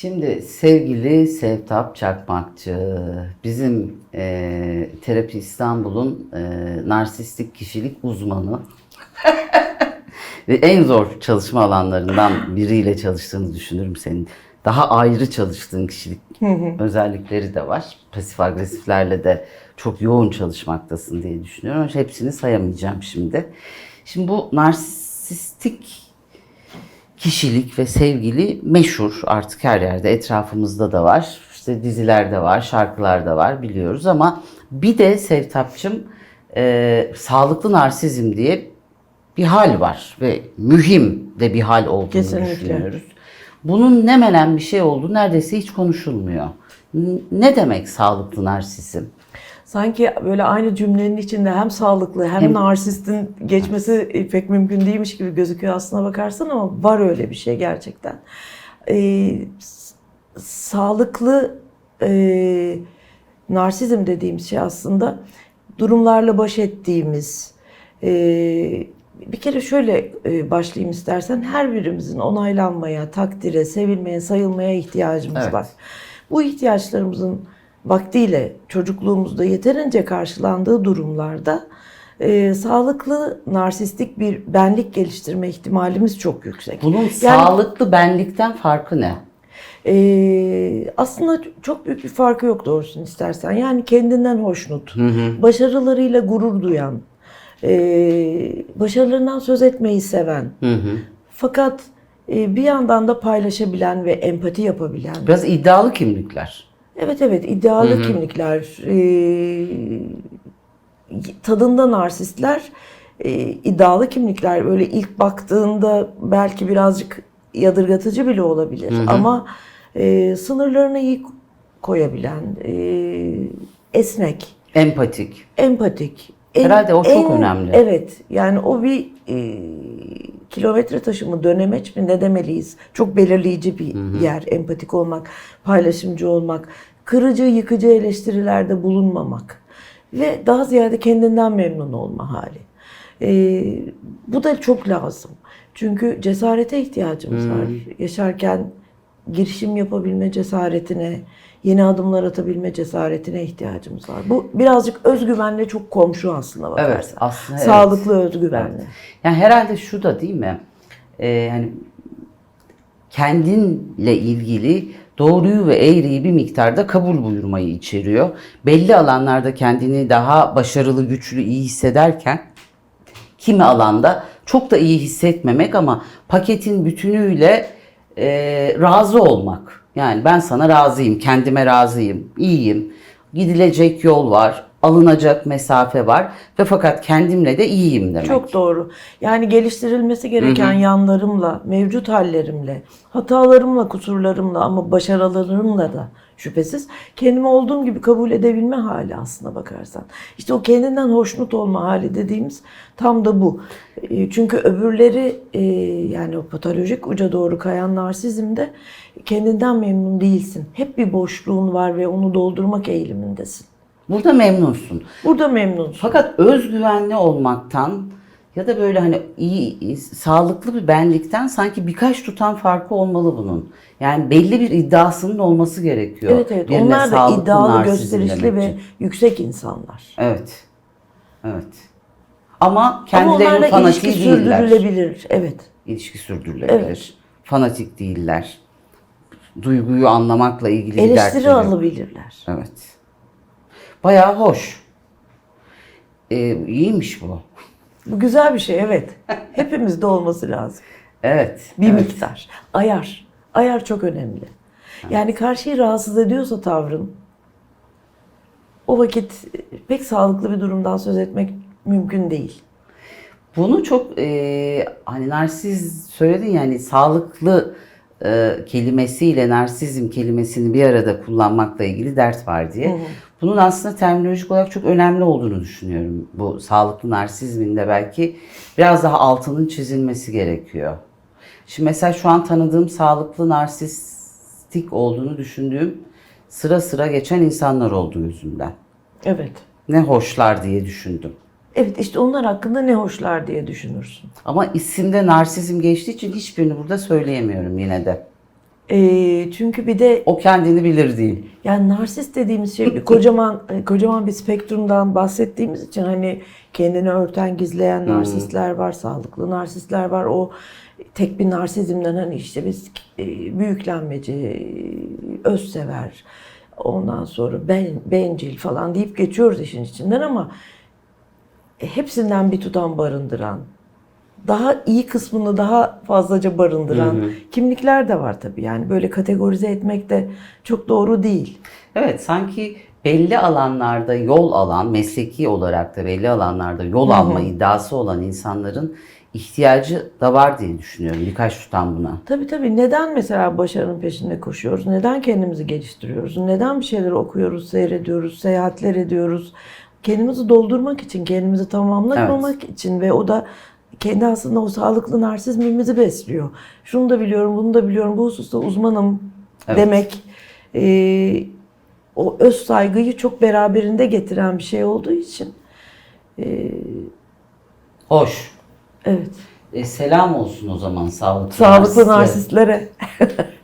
Şimdi sevgili Sevtap Çakmakçı, bizim e, Terapi İstanbul'un e, narsistik kişilik uzmanı ve en zor çalışma alanlarından biriyle çalıştığını düşünürüm senin. Daha ayrı çalıştığın kişilik özellikleri de var. Pasif agresiflerle de çok yoğun çalışmaktasın diye düşünüyorum. Ama Hepsini sayamayacağım şimdi. Şimdi bu narsistik kişilik ve sevgili meşhur artık her yerde etrafımızda da var. İşte dizilerde var, şarkılarda var biliyoruz ama bir de Sevtapçım e, sağlıklı narsizm diye bir hal var ve mühim de bir hal olduğunu Kesinlikle. düşünüyoruz. Bunun ne menen bir şey olduğu neredeyse hiç konuşulmuyor. Ne demek sağlıklı narsizm? Sanki böyle aynı cümlenin içinde hem sağlıklı hem, Hem- narsistin geçmesi pek mümkün değilmiş gibi gözüküyor aslına bakarsan ama var öyle bir şey gerçekten. Ee, sağlıklı e, narsizm dediğimiz şey aslında durumlarla baş ettiğimiz e, bir kere şöyle e, başlayayım istersen her birimizin onaylanmaya, takdire, sevilmeye, sayılmaya ihtiyacımız Evet. var. Bu ihtiyaçlarımızın vaktiyle çocukluğumuzda yeterince karşılandığı durumlarda e, sağlıklı narsistik bir benlik geliştirme ihtimalimiz çok yüksek. Bunun sağlıklı benlikten farkı ne? e, aslında çok büyük bir farkı yok doğrusunu istersen. Yani kendinden hoşnut, başarılarıyla gurur duyan, e, başarılarından söz etmeyi seven, Hı hı. fakat bir yandan da paylaşabilen ve empati yapabilen. Biraz iddialı kimlikler. Evet evet iddialı kimlikler, e, tadında narsistler, e, iddialı kimlikler böyle ilk baktığında belki birazcık yadırgatıcı bile olabilir ama e, sınırlarını iyi koyabilen, e, esnek, Empatik. empatik. Herhalde o çok önemli. Evet yani o bir e, kilometre taşı mı dönemeç mi ne demeliyiz? Çok belirleyici bir yer empatik olmak, paylaşımcı olmak, kırıcı yıkıcı eleştirilerde bulunmamak ve daha ziyade kendinden memnun olma hali. E, bu da çok lazım. Çünkü cesarete ihtiyacımız var. Yaşarken girişim yapabilme cesaretine, yeni adımlar atabilme cesaretine ihtiyacımız var. Bu birazcık özgüvenle çok komşu aslında bakarsan. Evet, aslında evet. Sağlıklı özgüvenle. Yani herhalde şu da değil mi? Ee, yani kendinle ilgili doğruyu ve eğriyi bir miktarda kabul buyurmayı içeriyor. Belli alanlarda kendini daha başarılı, güçlü, iyi hissederken kimi alanda çok da iyi hissetmemek ama paketin bütünüyle e, razı olmak. Yani ben sana razıyım, kendime razıyım, iyiyim. Gidilecek yol var, alınacak mesafe var ve fakat kendimle de iyiyim demek. Çok doğru. Yani geliştirilmesi gereken yanlarımla, mevcut hallerimle, hatalarımla, kusurlarımla ama başarılarımla da şüphesiz kendimi olduğum gibi kabul edebilme hali aslına bakarsan. İşte o kendinden hoşnut olma hali dediğimiz tam da bu. E, Çünkü öbürleri e, yani o patolojik uca doğru kayan narsizmde kendinden memnun değilsin. Hep bir boşluğun var ve onu doldurmak eğilimindesin. Burada memnunsun. Burada memnunsun. Fakat özgüvenli olmaktan ya da böyle hani iyi, sağlıklı bir benlikten sanki birkaç tutan farkı olmalı bunun. Yani belli bir iddiasının olması gerekiyor. Evet evet. Birine Onlar da iddialı, gösterişli ve yüksek insanlar. Evet. Evet. Ama Ama kendilerinin onlarla fanatik ilişki değiller. sürdürülebilir. Evet. İlişki sürdürülebilir. Evet. Fanatik değiller. Duyguyu anlamakla ilgili Eleştiri dertleri alabilirler. Evet. Bayağı hoş. Ee, iyiymiş bu. Bu güzel bir şey evet. Hepimizde olması lazım. Evet. Bir evet. miktar. Ayar. Ayar çok önemli. Yani karşıyı rahatsız ediyorsa tavrın o vakit pek sağlıklı bir durumdan söz etmek mümkün değil. Bunu çok e, hani narsiz söyledin yani sağlıklı e, kelimesiyle narsizm kelimesini bir arada kullanmakla ilgili dert var diye. Bunun aslında terminolojik olarak çok önemli olduğunu düşünüyorum. Bu sağlıklı narsizmin de belki biraz daha altının çizilmesi gerekiyor. Şimdi mesela şu an tanıdığım sağlıklı narsistik olduğunu düşündüğüm sıra sıra geçen insanlar oldu yüzümden. Evet. Ne hoşlar diye düşündüm. Evet işte onlar hakkında ne hoşlar diye düşünürsün. Ama isimde narsizm geçtiği için hiçbirini burada söyleyemiyorum yine de. Ee, çünkü bir de O kendini bilir değil. yani narsist dediğimiz şey bir kocaman e, kocaman bir spektrumdan bahsettiğimiz için hani kendini örten gizleyen narsistler var, sağlıklı narsistler var. O tek bir narsizmden hani işte biz e, büyüklenmeci, e, özsever, ondan sonra ben bencil falan deyip geçiyoruz işin içinden ama hepsinden bir tutam barındıran, daha iyi kısmını daha fazlaca barındıran kimlikler de var tabii. Yani böyle kategorize etmek de çok doğru değil. Evet sanki belli alanlarda yol alan, mesleki olarak da belli alanlarda yol alma iddiası olan insanların ihtiyacı da var diye düşünüyorum. Birkaç tutam buna. Tabii tabii. Neden mesela başarının peşinde koşuyoruz? Neden kendimizi geliştiriyoruz? Neden bir şeyler okuyoruz, seyrediyoruz, seyahatler ediyoruz? Kendimizi doldurmak için, kendimizi tamamlamak için ve o da kendi aslında o sağlıklı narsizmimizi besliyor. Şunu da biliyorum, bunu da biliyorum, bu hususta uzmanım Evet. demek e, o öz saygıyı çok beraberinde getiren bir şey olduğu için Hoş. evet. E, selam olsun o zaman sağlıklı Sağlıklı narsistlere. narsistlere.